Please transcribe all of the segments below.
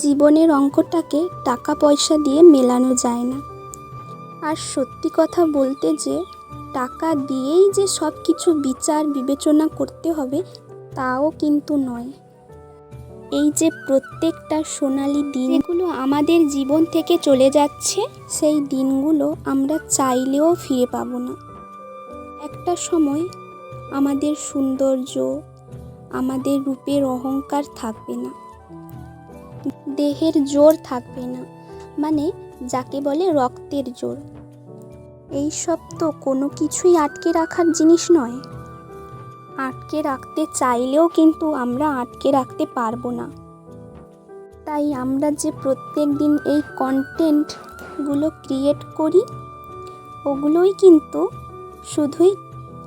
জীবনের অঙ্কটাকে টাকা পয়সা দিয়ে মেলানো যায় না। আর সত্যি কথা বলতে যে, টাকা দিয়েই যে সব কিছু বিচার বিবেচনা করতে হবে, তাও কিন্তু নয়। এই যে প্রত্যেকটা সোনালি দিনগুলো আমাদের জীবন থেকে চলে যাচ্ছে, সেই দিনগুলো আমরা চাইলেও ফিরে পাবো না। একটা সময় আমাদের সৌন্দর্য, আমাদের রূপের অহংকার থাকবে না। দেহের জোর থাকবে না মানে যাকে বলে রক্তের জোর। এই সব তো কোনো কিছুই আটকে রাখার জিনিস নয়। আটকে রাখতে চাইলেও কিন্তু আমরা আটকে রাখতে পারব না। তাই আমরা যে প্রত্যেক দিন এই কন্টেন্টগুলো ক্রিয়েট করি, ওগুলোই কিন্তু শুধুই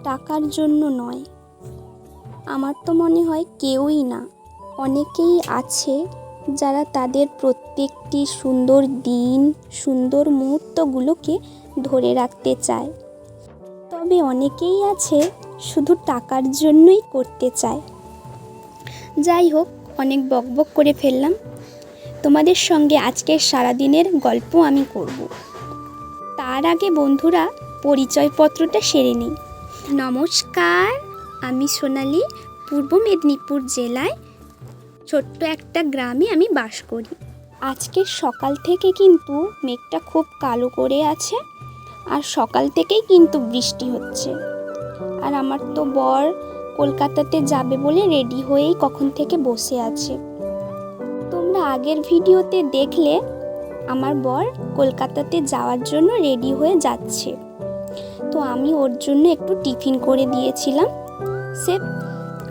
টাকার জন্য নয়। আমার তো মনে হয় কেউই না, অনেকেই আছে যারা তাদের প্রত্যেকটি সুন্দর দিন, সুন্দর মুহূর্তগুলোকে ধরে রাখতে চায়। তবে অনেকেই আছে শুধু টাকার জন্যই করতে চায়। যাই হোক, অনেক বকবক করে ফেললাম। তোমাদের সঙ্গে আজকের সারাদিনের গল্প আমি করব। তার আগে বন্ধুরা পরিচয়পত্রটা সেরে নিই। নমস্কার, আমি সোনালি, পূর্ব মেদিনীপুর জেলায় ছোট্ট একটা গ্রামে আমি বাস করি। আজকে সকাল থেকে কিন্তু মেঘটা খুব কালো করে আছে আর সকাল থেকেই কিন্তু বৃষ্টি হচ্ছে। আর আমার তো বর কলকাতাতে যাবে বলে রেডি হয়েই কখন থেকে বসে আছে। তোমরা আগের ভিডিওতে দেখলে আমার বর কলকাতাতে যাওয়ার জন্য রেডি হয়ে যাচ্ছে। তো আমি ওর জন্য একটু টিফিন করে দিয়েছিলাম। সে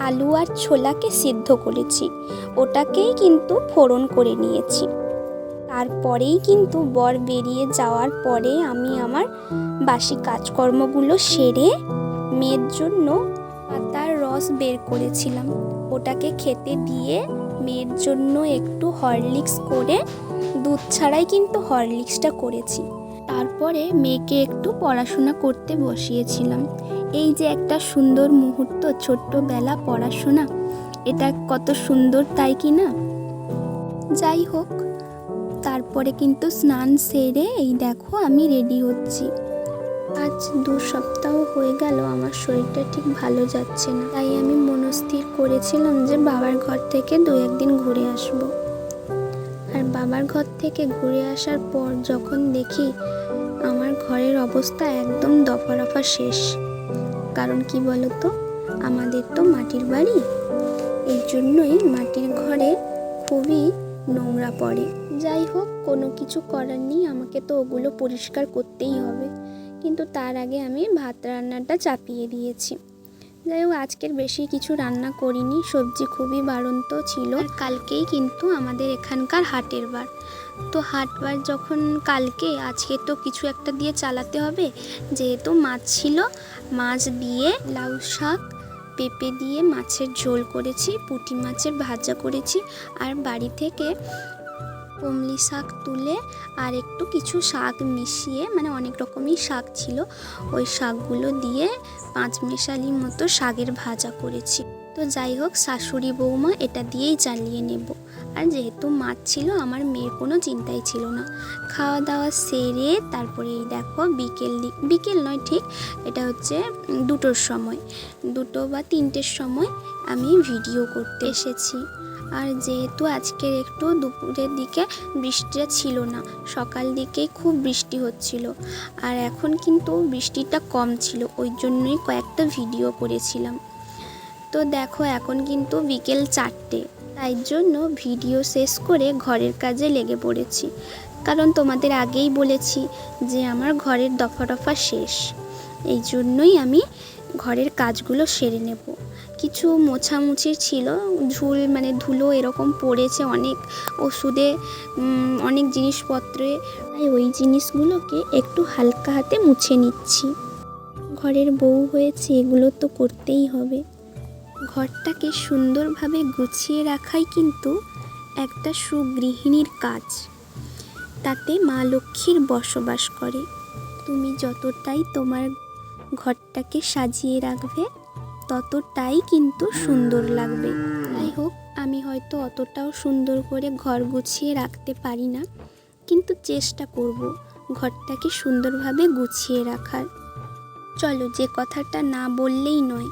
আলু আর ছোলাকে সিদ্ধ করেছি। ওটাকেই কিন্তু ফোড়ন করে নিয়েছি। তারপরেই কিন্তু বর বেরিয়ে যাওয়ার পরে আমি আমার বাসি কাজকর্মগুলো সেরে মেয়ের জন্য পাতার রস বের করেছিলাম। ওটাকে খেতে দিয়ে মেয়ের জন্য একটু হরলিক্স করে, দুধ ছাড়াই কিন্তু হরলিক্সটা করেছি। তারপরে মেয়েকে একটু পড়াশোনা করতে বসিয়েছিলাম। এই যে একটা সুন্দর মুহূর্ত, ছোট্টবেলা পড়াশোনা, এটা কত সুন্দর তাই কি না? যাই হোক, তারপরে কিন্তু স্নান সেরে এই দেখো আমি রেডি হচ্ছি। আজ দু সপ্তাহ হয়ে গেল, আমার শরীরটা ঠিক ভালো যাচ্ছে না। তাই আমি মনস্থির করেছিলাম যে বাবার ঘর থেকে দু একদিন ঘুরে আসব। বাবার ঘর থেকে ঘুরে আসার পর যখন দেখি আমার ঘরের অবস্থা একদম দফা রফা শেষ। কারণ কি বলতো? আমাদের তো মাটির বাড়ি। এই জন্যই মাটির ঘরে খুবই নোংরা পড়ে। যাই হোক, কোনো কিছু করার নেই, আমাকে তো ওগুলো পরিষ্কার করতেই হবে। কিন্তু তার আগে আমি ভাত রান্নাটা চাপিয়ে দিয়েছি। যাই হোক আজকের বেশি কিছু রান্না করিনি। সবজি খুবই বাড়ন্ত ছিল। কালকেই কিন্তু আমাদের এখানকার হাটের বার। তো হাটবার যখন কালকে, আজকে তো কিছু একটা দিয়ে চালাতে হবে। যেহেতু মাছ ছিল, মাছ দিয়ে লাউ শাক, পেঁপে দিয়ে মাছের ঝোল করেছি, পুঁটি মাছের ভাজা করেছি। আর বাড়ি থেকে কমলি শাক তুলে আর একটু কিছু শাক মিশিয়ে মানে অনেক রকমই শাক ছিল, ওই শাকগুলো দিয়ে পাঁচ মেশালি মতো শাকের ভাজা করেছি। তো যাই হোক, শাশুড়ি বৌমা এটা দিয়েই চালিয়ে নেব। আর যেহেতু মাছ ছিল, আমার মেয়ের কোনো চিন্তাই ছিল না। খাওয়া দাওয়া সেরে তারপরে এই দেখো, বিকেল বিকেল নয় ঠিক, এটা হচ্ছে দুটোর সময়। দুটো বা তিনটের সময় আমি ভিডিও করতে এসেছি। আর যেহেতু আজকের একটু দুপুরের দিকে বৃষ্টিটা ছিল না, সকাল দিকেই খুব বৃষ্টি হচ্ছিল। আর এখন কিন্তু বৃষ্টিটা কম ছিল, ওই জন্যই কয়েকটা ভিডিও করেছিলাম। তো দেখো, এখন কিন্তু বিকেল চারটে, তাই জন্য ভিডিও শেষ করে ঘরের কাজে লেগে পড়েছি। কারণ তোমাদের আগেই বলেছি যে আমার ঘরের দফা দফা শেষ, এই জন্যই আমি ঘরের কাজগুলো সেরে নেব। কিছু মোছামুছির ছিল। ঝুল মানে ধুলো এরকম পড়েছে অনেক ওষুধে অনেক জিনিসপত্রে। তাই ওই জিনিসগুলোকে একটু হালকা হাতে মুছে নিচ্ছি। ঘরের বউ হয়েছে, এগুলো তো করতেই হবে। ঘরটাকে সুন্দরভাবে গুছিয়ে রাখাই কিন্তু একটা সুগৃহিণীর কাজ। তাতে মা লক্ষ্মীর বসবাস করে। তুমি যতটাই তোমার ঘরটাকে সাজিয়ে রাখবে ততটাই কিন্তু সুন্দর লাগবে। যাই হোক আমি হয়তো অতটাও সুন্দর করে ঘর গুছিয়ে রাখতে পারি না কিন্তু চেষ্টা করব ঘরটাকে সুন্দরভাবে গুছিয়ে রাখার। চলো যে কথাটা না বললেই নয়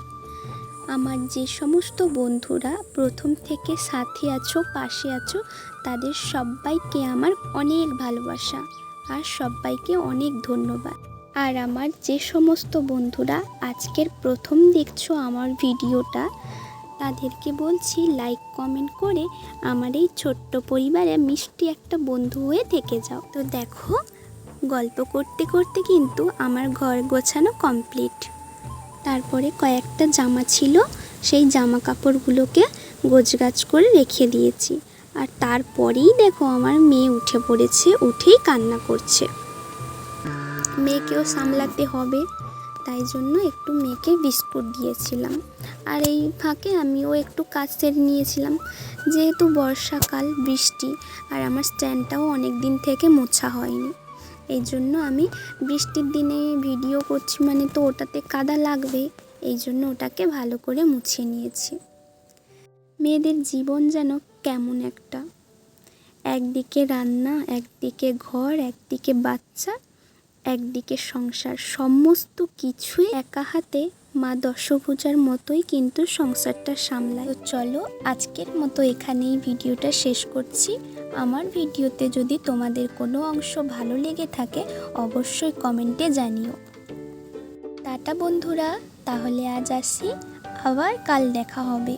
আমার যে সমস্ত বন্ধুরা প্রথম থেকে সাথে আছো পাশে আছো তাদের সবাইকে আমার অনেক ভালোবাসা আর সবাইকে অনেক ধন্যবাদ। আর আমার যে সমস্ত বন্ধুরা আজকের প্রথম দেখছ আমার ভিডিওটা, তাদেরকে বলছি লাইক কমেন্ট করে আমার এই ছোট্ট পরিবারে মিষ্টি একটা বন্ধু হয়ে থেকে যাও। তো দেখো, গল্প করতে করতে কিন্তু আমার ঘর গোছানো কমপ্লিট তারপরে কয়েকটা জামা ছিল, সেই জামা কাপড়গুলোকে গোছগাছ করে রেখে দিয়েছি। আর তারপরেই দেখো আমার মেয়ে উঠে পড়েছে, উঠেই কান্না করছে। মেয়েকেও সামলাতে হবে। তাই জন্য একটু মেয়েকে বিস্কুট দিয়েছিলাম। আর এই ফাঁকে আমিও একটু কাজ সেরে নিয়েছিলাম। যেহেতু বর্ষাকাল, বৃষ্টি, আর আমার স্ট্যান্ডটাও অনেক দিন থেকে মোছা হয়নি। এই জন্য আমি বৃষ্টির দিনে ভিডিও করছি মানে তো ওটাতে কাদা লাগবে, এই জন্য ওটাকে ভালো করে মুছিয়ে নিয়েছি। মেয়েদের জীবন যেন কেমন একটা। একদিকে রান্না, একদিকে ঘর, একদিকে বাচ্চা একদিকে সংসার সমস্ত কিছুই একা হাতে, মা দশভুজার মতোই কিন্তু সংসারটা সামলায়। তো চলো আজকের মতো এখানেই ভিডিওটা শেষ করছি। আমার ভিডিওতে যদি তোমাদের কোনো অংশ ভালো লেগে থাকে, অবশ্যই কমেন্টে জানিও। টাটা বন্ধুরা, তাহলে আজ আসি, আবার কাল দেখা হবে।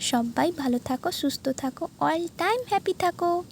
সবাই ভালো থাকো, সুস্থ থাকো অল টাইম হ্যাপি থাকো।